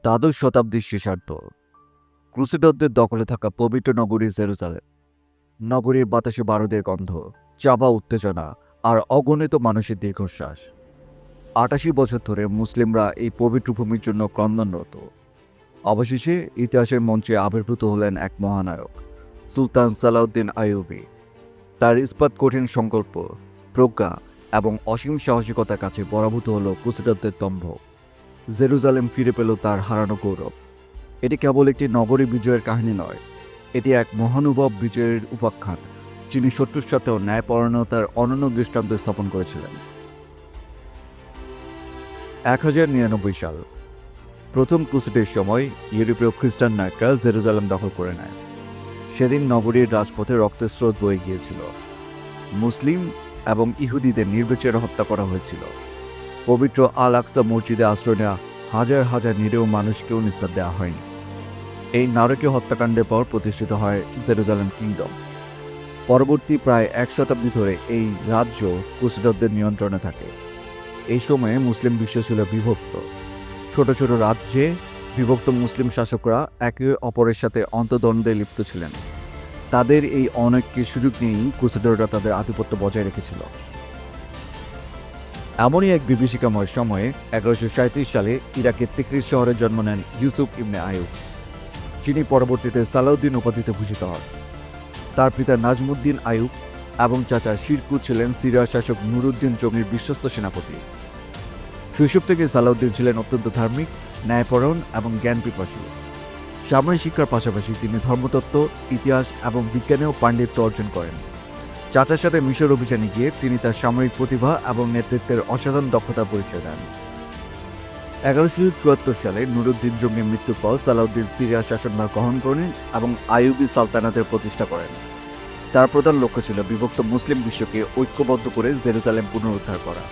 দ্বাদশ শতাব্দীর শেষার্ধ। ক্রুসেডারদের দখলে থাকা পবিত্র নগরী জেরুজালেম। নগরীর বাতাসে বারুদের গন্ধ, চাপা উত্তেজনা আর অগণিত মানুষের দীর্ঘশ্বাস। আটাশি বছর ধরে মুসলিমরা এই পবিত্র ভূমির জন্য ক্রন্দনরত। অবশেষে ইতিহাসের মঞ্চে আবির্ভূত হলেন এক মহানায়ক, সুলতান সালাউদ্দিন আইয়ুবি। তার ইস্পাত কঠিন সংকল্প, প্রজ্ঞা এবং অসীম সাহসিকতার কাছে পরাভূত হল ক্রুসেডারদের দম্ভ। জেরুজালেম ফিরে পেল তার হারানো গৌরব। এটি কেবল একটি নগরী বিজয়ের কাহিনী নয়, এটি এক মহানুভব বিজয়ের উপাখ্যান, যিনি শত্রুর সাথেও ন্যায়পরায়ণতার অনন্য দৃষ্টান্ত স্থাপন করেছিলেন। এক হাজার নিরানব্বই সাল, প্রথম ক্রুসেডের সময় ইউরোপীয় খ্রিস্টান নায়করা জেরুজালেম দখল করে নেয়। সেদিন নগরীর রাজপথে রক্তের স্রোত বয়ে গিয়েছিল। মুসলিম এবং ইহুদিদের নির্বিচারে হত্যা করা হয়েছিল। পবিত্র আল আকসা মসজিদে আশ্রয় নেওয়া হাজার হাজার নিরীহ মানুষকেও নিস্তার দেওয়া হয়নি। এই নারকীয় হত্যাকাণ্ডের পর প্রতিষ্ঠিত হয় জেরুজালেম কিংডম। পরবর্তী প্রায় এক শতাব্দী ধরে এই রাজ্য ক্রুসেডারদের নিয়ন্ত্রণে থাকে। এই সময়ে মুসলিম বিশ্ব ছিল বিভক্ত। ছোট ছোট রাজ্যে বিভক্ত মুসলিম শাসকরা একে অপরের সাথে অন্তদ্বন্দ্বে লিপ্ত ছিলেন। তাদের এই অনেককে সুযোগ নিয়েই কুসিডররা তাদের আধিপত্য বজায় রেখেছিল। এমনই এক বিভীষিকাময় সময়ে এগারোশো সালে ইরাকের তিকরিস শহরে জন্ম নেন ইউসুফ ইবনে আয়ুব যিনি পরবর্তীতে সালাউদ্দিন উপাধিতে ভূষিত হন। তার পিতা নাজমুদ্দিন আয়ুব এবং চাচা শিরকু ছিলেন সিরিয়া শাসক নুরুদ্দিন জমির বিশ্বস্ত সেনাপতি। শৈশব থেকে সালাউদ্দিন ছিলেন অত্যন্ত ধার্মিক ন্যায়পরণ এবং জ্ঞান পিপাসু সামরিক শিক্ষার পাশাপাশি তিনি ধর্মতত্ত্ব, ইতিহাস এবং বিজ্ঞানেও পাণ্ডিত্য অর্জন করেন। চাচার সাথে মিশর অভিযানে গিয়ে তিনি তার সামরিক প্রতিভা এবং নেতৃত্বের অসাধারণ দক্ষতা পরিচয় দেন। এগারোশো চুয়াত্তর সালে নুরুদ্দিন জঙ্গির মৃত্যুর পর সালাউদ্দিন সিরিয়া শাসনভার গ্রহণ করেন এবং আইয়ুবি সালতানাতের প্রতিষ্ঠা করেন। তার প্রধান লক্ষ্য ছিল বিভক্ত মুসলিম বিশ্বকে ঐক্যবদ্ধ করে জেরুজালেম পুনরুদ্ধার করা।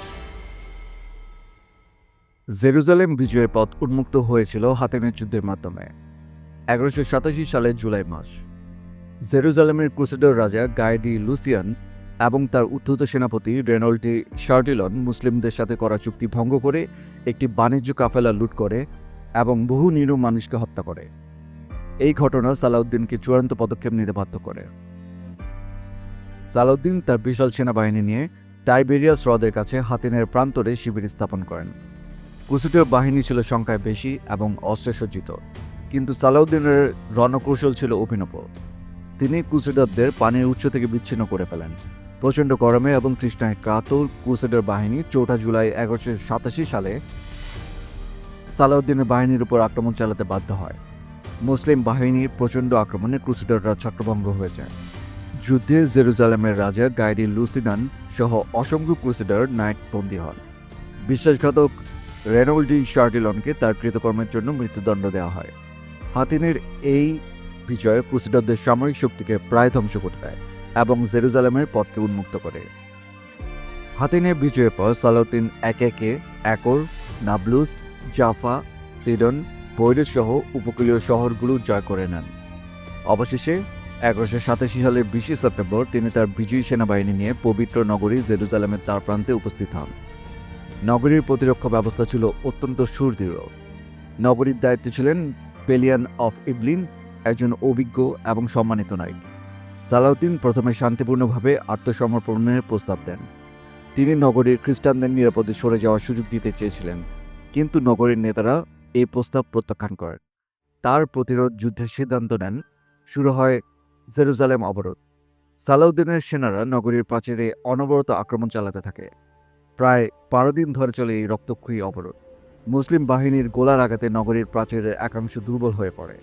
জেরুজালেম বিজয়ের পথ উন্মুক্ত হয়েছিল হাতেমের যুদ্ধের মাধ্যমে। এগারোশো সাতাশি সালের জুলাই মাস। জেরুজালেমের ক্রুসেডার রাজা গাইডি লুসিয়ান এবং তার উদ্ধত সেনাপতি রেনল্ডি শার্টিলন মুসলিমদের সাথে করা চুক্তি ভঙ্গ করে একটি বাণিজ্য কাফেলা লুট করে এবং বহু নিরু মানুষকে হত্যা করে। এই ঘটনা সালাউদ্দিনকে চূড়ান্ত পদক্ষেপ নিতে বাধ্য করে। সালাউদ্দিন তার বিশাল সেনাবাহিনী নিয়ে টাইবেরিয়াস হ্রদের কাছে হাতিনের প্রান্তরে শিবির স্থাপন করেন। কুসুটের বাহিনী ছিল সংখ্যায় বেশি এবং অস্ত্রে সজ্জিত কিন্তু সালাউদ্দিনের রণকৌশল ছিল অভিনব। তিনি ক্রুসেডারদের পানির উৎস থেকে বিচ্ছিন্ন করে ফেলেন। প্রচণ্ড গরমে এবং তৃষ্ণায় কাতর ক্রুসেডার বাহিনী চৌঠা জুলাই এগারোশো সাতাশি সালে সালাউদ্দিনের বাহিনীর উপর আক্রমণ চালাতে বাধ্য হয়। মুসলিম বাহিনীর প্রচণ্ড আক্রমণে ক্রুসেডাররা ছত্রভঙ্গ হয়ে যায়। যুদ্ধে জেরুজালেমের রাজা গাইডি লুসিনান সহ অসংখ্য ক্রুসেডার নাইট বন্দী হন। বিশ্বাসঘাতক রেনল্ডি শার্টিলনকে তার কৃতকর্মের জন্য মৃত্যুদণ্ড দেওয়া হয়। হাতিনের এই বিজয় ক্রুসেডারদের সামরিক শক্তিকে প্রায় ধ্বংস করে দেয় এবং জেরুজালেমের পথকে উন্মুক্ত করে। হাতিনের বিজয়ের পর সালাউদ্দিন একে একে একর নাবলুস জাফা, সিডন বৈরস সহ উপকূলীয় শহরগুলো জয় করে নেন। অবশেষে এগারোশো সাতাশি সালের বিশে সেপ্টেম্বর তিনি তার বিজয়ী সেনাবাহিনী নিয়ে পবিত্র নগরী জেরুজালেমের তার প্রান্তে উপস্থিত হন। নগরীর প্রতিরক্ষা ব্যবস্থা ছিল অত্যন্ত সুদৃঢ়। নগরীর দায়িত্বে ছিলেন পেলিয়ান অফ ইবলিন একজন অভিজ্ঞ এবং সম্মানিত নায়ক সালাউদ্দিন প্রথমে শান্তিপূর্ণভাবে আত্মসমর্পণের প্রস্তাব দেন। তিনি নগরীর খ্রিস্টানদের নিরাপদে সরে যাওয়ার সুযোগ দিতে চেয়েছিলেন, কিন্তু নগরীর নেতারা এই প্রস্তাব প্রত্যাখ্যান করেন। তার প্রতিরোধ যুদ্ধের সিদ্ধান্ত নেন, শুরু হয় জেরুজালেম অবরোধ। সালাউদ্দিনের সেনারা নগরীর প্রাচীরে অনবরত আক্রমণ চালাতে থাকে। প্রায় বারো দিন ধরে চলে এই রক্তক্ষয়ী অবরোধ। মুসলিম বাহিনীর গোলার আঘাতে নগরীর প্রাচীরের একাংশ দুর্বল হয়ে পড়ে।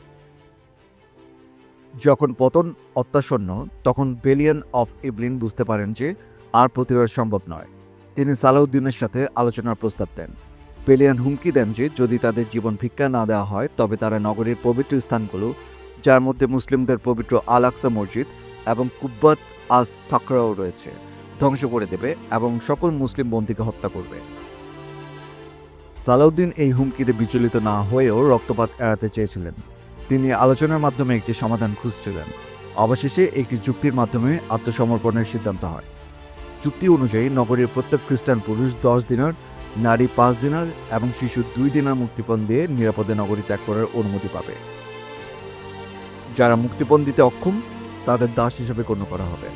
যখন পতন অত্যাসন্ন, তখন বেলিয়ান অফ ইবলিন বুঝতে পারেন যে আর প্রতিরোধ সম্ভব নয়। তিনি সালাউদ্দিনের সাথে আলোচনার প্রস্তাব দেন। বেলিয়ান হুমকি দেন যে যদি তাদের জীবন ভিক্ষা না দেওয়া হয়, তবে তারা নগরীর পবিত্র স্থানগুলো, যার মধ্যে মুসলিমদের পবিত্র আল আকসা মসজিদ এবং কুব্বাত আস সাকরাও রয়েছে, ধ্বংস করে দেবে এবং সকল মুসলিম বন্দীকে হত্যা করবে। সালাউদ্দিন এই হুমকিতে বিচলিত না হয়েও রক্তপাত এড়াতে চেয়েছিলেন। তিনি আলোচনার মাধ্যমে একটি সমাধান খুঁজছিলেন। অবশেষে একটি চুক্তির মাধ্যমে আত্মসমর্পণের সিদ্ধান্ত হয়। চুক্তি অনুযায়ী নগরীর প্রত্যেক খ্রিস্টান পুরুষ দশ দিনের, নারী পাঁচ দিনার এবং শিশু দুই দিনার মুক্তিপণ দিয়ে নিরাপদে নগরী ত্যাগ করার অনুমতি পাবে। যারা মুক্তিপণ দিতে অক্ষম, তাদের দাস হিসেবে গণ্য করা হবে।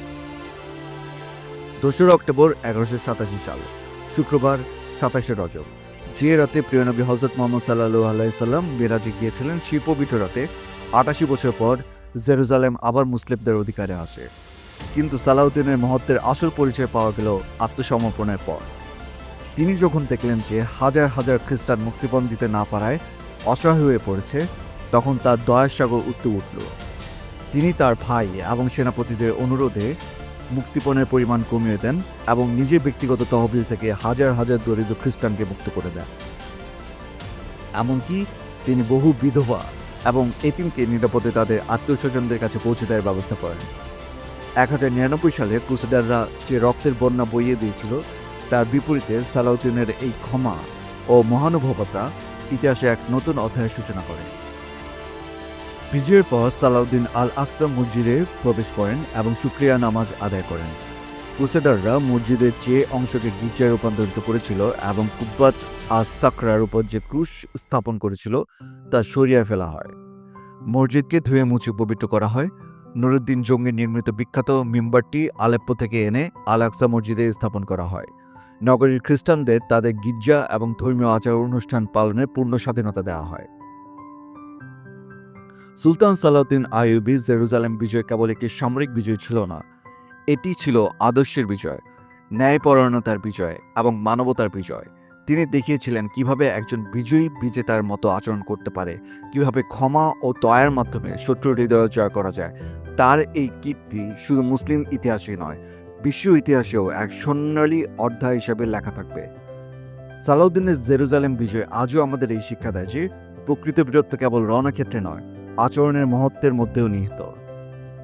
দোসরা অক্টোবর এগারোশো সাতাশি সাল, শুক্রবার সাতাশে রজব। যে রাতে প্রিয়নবী হজরত মোহাম্মদ সাল্লাহু আলাইসাল্লাম মেরাজে গিয়েছিলেন সেই পবিত্র রাতে আটাশি বছর পর জেরুজালেম আবার মুসলিমদের অধিকারে আসে। কিন্তু সালাউদ্দিনের মহত্বের আসল পরিচয় পাওয়া গেল আত্মসমর্পণের পর। তিনি যখন দেখলেন যে হাজার হাজার খ্রিস্টান মুক্তিপণ দিতে না পারায় অসহায় হয়ে পড়েছে, তখন তার দয়ার সাগর উঠতে উঠল। তিনি তার ভাই এবং সেনাপতিদের অনুরোধে মুক্তিপণের পরিমাণ কমিয়ে দেন এবং নিজের ব্যক্তিগত তহবিল থেকে হাজার হাজার দরিদ্র খ্রিস্টানকে মুক্ত করে দেন। এমনকি তিনি বহু বিধবা এবং এতিমকে নিরাপদে তাদের আত্মীয় স্বজনদের কাছে পৌঁছে দেওয়ার ব্যবস্থা করেন। এক হাজার নিরানব্বই সালে ক্রুসেডাররা যে রক্তের বন্যা বইয়ে দিয়েছিল, তার বিপরীতে সালাউদ্দিনের এই ক্ষমা ও মহানুভবতা ইতিহাসে এক নতুন অধ্যায়ের সূচনা করে। বিজয়ের পর সালাউদ্দিন আল আকসা মসজিদে প্রবেশ করেন এবং শুক্রিয়া নামাজ আদায় করেন। ক্রুসেডাররা মসজিদের যে অংশকে গির্জায় রূপান্তরিত করেছিল এবং কুব্বাত আজ সাকরার উপর যে ক্রুশ স্থাপন করেছিল, তা সরিয়ে ফেলা হয়। মসজিদকে ধুয়ে মুছে পবিত্র করা হয়। নুরুদ্দিন জঙ্গি নির্মিত বিখ্যাত মিম্বারটি আলেপ্পো থেকে এনে আল আকসা মসজিদে স্থাপন করা হয়। নগরীর খ্রিস্টানদের তাদের গির্জা এবং ধর্মীয় আচার অনুষ্ঠান পালনের পূর্ণ স্বাধীনতা দেওয়া হয়। সুলতান সালাউদ্দিন আইয়ুবি জেরুজালেম বিজয় কেবল একটি সামরিক বিজয় ছিল না। এটি ছিল আদর্শের বিজয়, ন্যায়পরায়ণতার বিজয় এবং মানবতার বিজয়। তিনি দেখিয়েছিলেন কীভাবে একজন বিজয়ী বিজেতার মতো আচরণ করতে পারে, কীভাবে ক্ষমা ও দয়ার মাধ্যমে শত্রুর হৃদয় জয় করা যায়। তার এই কীর্তি শুধু মুসলিম ইতিহাসেই নয়, বিশ্ব ইতিহাসেও এক স্বর্ণালী অধ্যায় হিসাবে লেখা থাকবে। সালাউদ্দিনের জেরুজালেম বিজয় আজও আমাদের এই শিক্ষা দেয় যে, প্রকৃত বীরত্ব কেবল রণক্ষেত্রে নয় আচরণের মহত্বের মধ্যেও নিহিত।